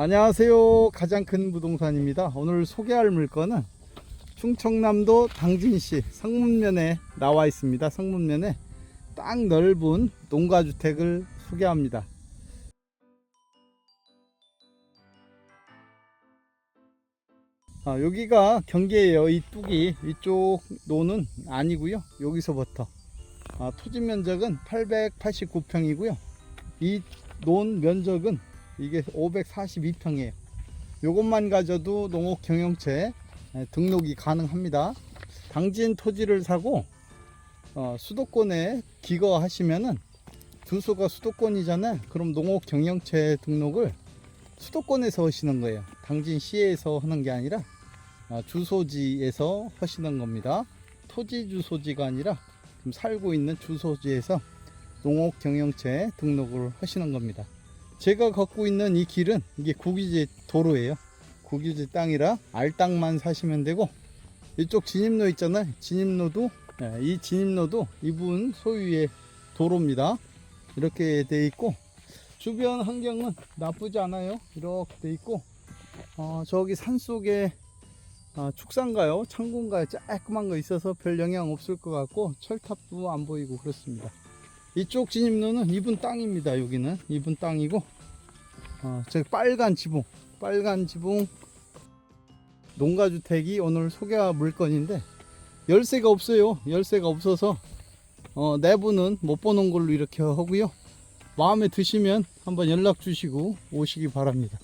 안녕하세요. 가장 큰 부동산입니다. 오늘 소개할 물건은 충청남도 당진시 성문면에 나와 있습니다. 성문면에 딱 넓은 농가주택을 소개합니다. 아, 여기가 경계예요. 이 뚝이 이쪽 노는 아니고요. 여기서부터 아, 토지 면적은 889평이고요. 이 논 면적은 이게 542평이에요. 요것만 가져도 농업 경영체 에, 등록이 가능합니다. 당진 토지를 사고 어, 수도권에 기거하시면은 주소가 수도권이잖아요. 그럼 농업 경영체 등록을 수도권에서 하시는 거예요. 당진 시에서 하는 게 아니라 아, 주소지에서 하시는 겁니다. 토지 주소지가 아니라 지금 살고 있는 주소지에서 농업 경영체 등록을 하시는 겁니다. 제가 갖고 있는 이 길은 이게 국유지 도로예요. 국유지 땅이라 알땅만 사시면 되고 이쪽 진입로 있잖아요. 진입로도 예, 이 진입로도 이분 소유의 도로입니다. 이렇게 돼 있고 주변 환경은 나쁘지 않아요. 이렇게 돼 있고 어, 저기 산 속에 아, 축산가요, 창고인가요, 조그만 거 있어서 별 영향 없을 것 같고 철탑도 안 보이고 그렇습니다. 이쪽 진입로는 이분 땅입니다. 여기는 이분 땅이고 어, 저기 빨간 지붕, 빨간 지붕 농가주택이 오늘 소개할 물건인데 열쇠가 없어요. 열쇠가 없어서 어, 내부는 못 보는 걸로 이렇게 하고요. 마음에 드시면 한번 연락 주시고 오시기 바랍니다.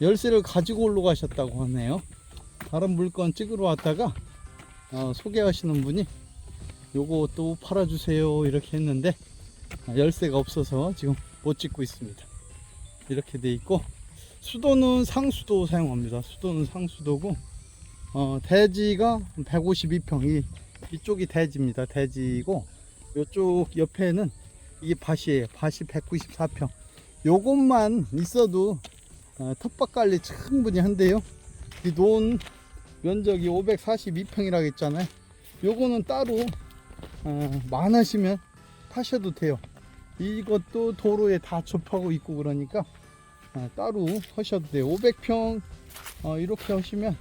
열쇠를 가지고 올라가셨다고 하네요. 다른 물건 찍으러 왔다가 어, 소개하시는 분이 요거 또 팔아주세요 이렇게 했는데 아, 열쇠가 없어서 지금 못 찍고 있습니다. 이렇게 돼 있고 수도는 상수도 사용합니다. 수도는 상수도고 어, 대지가 152평 이 이쪽이 대지입니다. 대지고 이쪽 옆에는 이게 밭이에요. 밭이 194평. 요것만 있어도 어, 텃밭 관리 충분히 한데요. 이 논 면적이 542평이라고 했잖아요. 요거는 따로 어, 많으시면 파셔도 돼요. 이것도 도로에 다 접하고 있고 그러니까 어, 따로 하셔도 돼요. 500평 어, 이렇게 하시면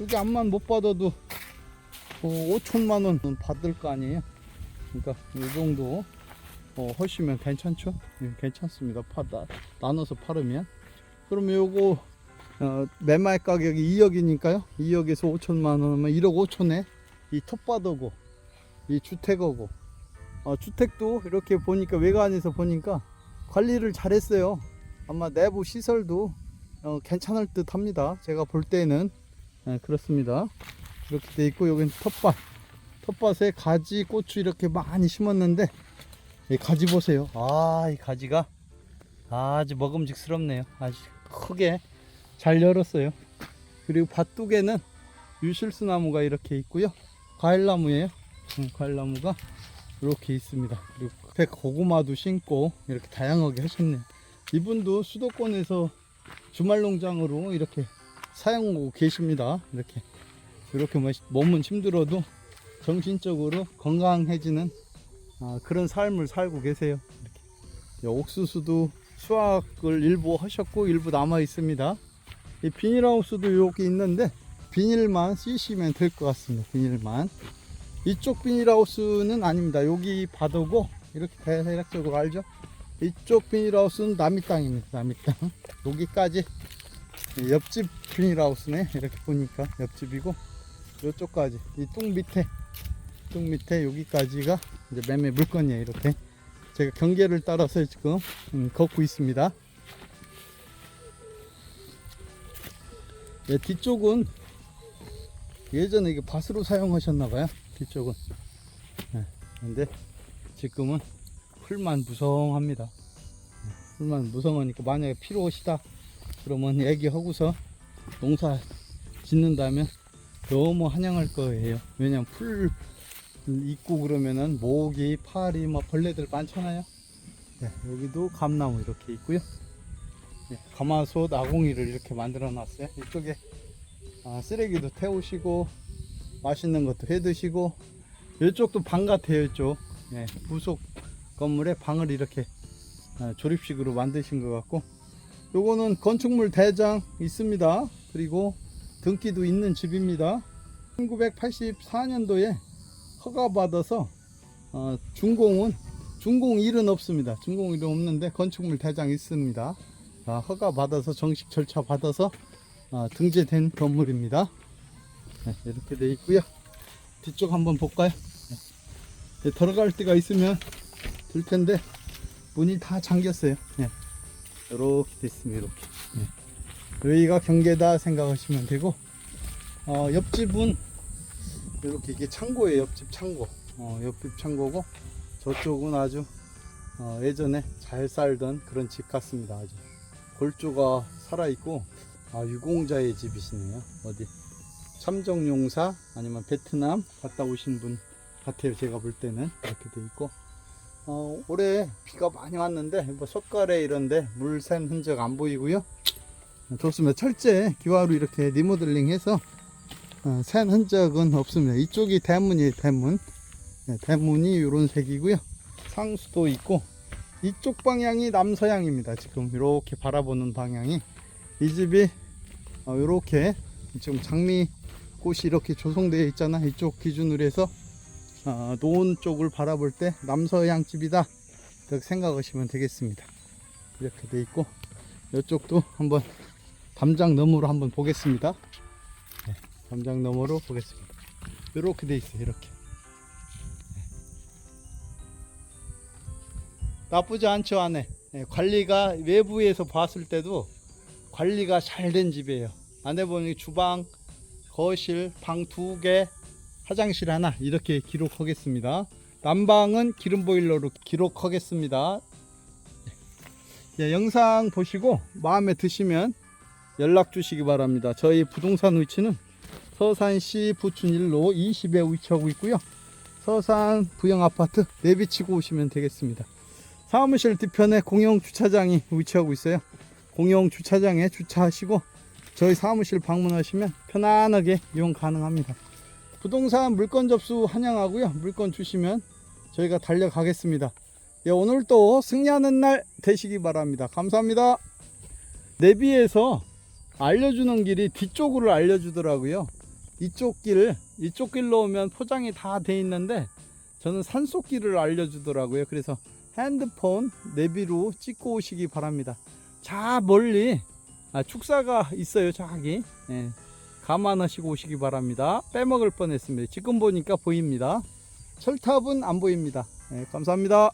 여기 암만 못 받아도 어, 5천만 원 받을 거 아니에요. 그러니까 이 정도 어, 하시면 괜찮죠? 예, 괜찮습니다. 파다 나눠서 팔으면 그러면 요거 어, 매매 가격이 2억이니까요. 2억에서 5천만 원이면 1억 5천에 이 텃밭하고 이 주택하고 어, 주택도 이렇게 보니까 외관에서 보니까 관리를 잘했어요. 아마 내부 시설도 어, 괜찮을 듯 합니다. 제가 볼 때는 예, 그렇습니다. 이렇게 돼 있고 여기는 텃밭 텃밭에 가지 고추 이렇게 많이 심었는데 이 가지 보세요. 아 이 가지가 아주 먹음직스럽네요. 아주 크게 잘 열었어요. 그리고 밭둑에는 유실수 나무가 이렇게 있고요. 과일나무예요. 음, 과일나무가 이렇게 있습니다. 그리고 배 고구마도 심고 이렇게 다양하게 하셨네요. 이분도 수도권에서 주말 농장으로 이렇게 사용하고 계십니다. 이렇게 이렇게 뭐 몸은 힘들어도 정신적으로 건강해지는 아, 그런 삶을 살고 계세요. 이렇게 이 옥수수도 수확을 일부 하셨고 일부 남아 있습니다. 이 비닐하우스도 여기 있는데 비닐만 쓰시면 될 것 같습니다. 비닐만 이쪽 비닐하우스는 아닙니다. 여기 바다고 이렇게 대략적으로 알죠? 이쪽 비닐하우스는 남이 땅입니다. 남이 땅 여기까지 옆집 비닐하우스네 이렇게 보니까 옆집이고 이쪽까지 이뚝 밑에 뚝 밑에 여기까지가 이제 매매 물건이에요. 이렇게 제가 경계를 따라서 지금 음, 걷고 있습니다. 예, 뒤쪽은 예전에 이게 밭으로 사용하셨나봐요. 뒤쪽은. 예, 근데 지금은 풀만 무성합니다. 예, 풀만 무성하니까 만약에 필요하시다 그러면 얘기하고서 농사 짓는다면 너무 환영할 거예요. 왜냐면 풀 있고 그러면은 모기, 파리, 뭐 벌레들 많잖아요. 네, 여기도 감나무 이렇게 있고요. 네, 가마솥 아궁이를 이렇게 만들어 놨어요. 이쪽에 아, 쓰레기도 태우시고 맛있는 것도 해 드시고 이쪽도 방 같아요. 이쪽 네, 부속 건물에 방을 이렇게 아, 조립식으로 만드신 것 같고 요거는 건축물 대장 있습니다. 그리고 등기도 있는 집입니다. 1984년도에 허가받아서 어, 준공은 준공 1은 없습니다. 준공 1은 없는데 건축물 대장 있습니다. 아, 허가받아서 정식 절차 받아서 아, 등재된 건물입니다. 네, 이렇게 돼 있고요. 뒤쪽 한번 볼까요? 네. 네, 들어갈 데가 있으면 될 텐데 문이 다 잠겼어요. 네. 이렇게 됐습니다. 이렇게. 네. 여기가 경계다 생각하시면 되고 어, 옆집은 이렇게 이게 창고예요. 옆집 창고. 어, 옆집 창고고 저쪽은 아주 어, 예전에 잘 살던 그런 집 같습니다. 아주 골조가 살아 있고 아, 유공자의 집이시네요. 어디 참정용사 아니면 베트남 갔다 오신 분 같아요. 제가 볼 때는 이렇게 돼 있고 어, 올해 비가 많이 왔는데 뭐 솥가래 이런데 물 샌 흔적 안 보이고요. 좋습니다. 철제 기와로 이렇게 리모델링해서 어, 샌 흔적은 없습니다. 이쪽이 대문이에요. 대문. 네, 대문이 이런 색이고요. 상수도 있고 이쪽 방향이 남서향입니다. 지금 이렇게 바라보는 방향이 이 집이 어, 이렇게 지금 장미 꽃이 이렇게 조성되어 있잖아. 이쪽 기준으로 해서 어, 노은 쪽을 바라볼 때 남서향 집이다. 그렇게 생각하시면 되겠습니다. 이렇게 돼 있고 이쪽도 한번 담장 너머로 한번 보겠습니다. 네, 담장 너머로 보겠습니다. 이렇게 돼 있어요. 이렇게. 나쁘지 않죠 안에 예, 관리가 외부에서 봤을 때도 관리가 잘 된 집이에요 안에 보니 주방 거실 방 두 개 화장실 하나 이렇게 기록하겠습니다. 난방은 기름 보일러로 기록하겠습니다. 예, 영상 보시고 마음에 드시면 연락 주시기 바랍니다. 저희 부동산 위치는 서산시 부춘 1로 20에 위치하고 있고요. 서산 부영 아파트 내비치고 오시면 되겠습니다. 사무실 뒤편에 공용 주차장이 위치하고 있어요. 공용 주차장에 주차하시고 저희 사무실 방문하시면 편안하게 이용 가능합니다. 부동산 물건 접수 환영하고요. 물건 주시면 저희가 달려가겠습니다. 예, 오늘 또 승리하는 날 되시기 바랍니다. 감사합니다. 내비에서 알려주는 길이 뒤쪽으로 알려주더라고요. 이쪽 길, 이쪽 길로 오면 포장이 다 돼 있는데 저는 산속 길을 알려주더라고요. 그래서 핸드폰 내비로 찍고 오시기 바랍니다. 자 멀리 아, 축사가 있어요. 저기 예, 감안하시고 오시기 바랍니다. 빼먹을 뻔했습니다. 지금 보니까 보입니다. 철탑은 안 보입니다. 예, 감사합니다.